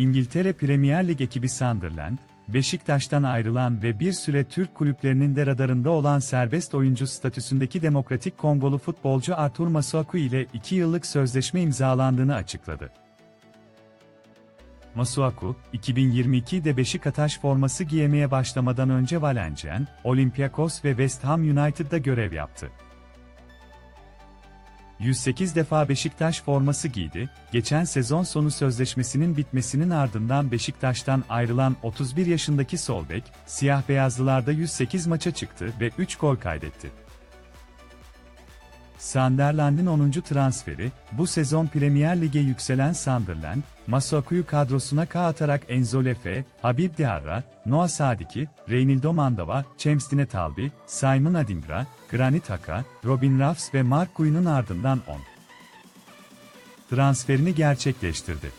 İngiltere Premier Lig ekibi Sunderland, Beşiktaş'tan ayrılan ve bir süre Türk kulüplerinin de radarında olan serbest oyuncu statüsündeki Demokratik Kongolu futbolcu Artur Masuaku ile 2 yıllık sözleşme imzalandığını açıkladı. Masuaku, 2022'de Beşiktaş forması giyemeye başlamadan önce Valenciennes, Olympiakos ve West Ham United'da görev yaptı. 108 defa Beşiktaş forması giydi, geçen sezon sonu sözleşmesinin bitmesinin ardından Beşiktaş'tan ayrılan 31 yaşındaki sol bek, siyah beyazlılarda 108 maça çıktı ve 3 gol kaydetti. Sunderland'in 10. transferi, bu sezon Premier Lig'e yükselen Sunderland, Masuaku'yu kadrosuna K atarak Enzo Lefe, Habib Diarra, Noah Sadiki, Reynildo Mandava, Cemstine Talbi, Simon Adingra, Granit Haka, Robin Ruffs ve Mark Guy'un ardından 10 transferini gerçekleştirdi.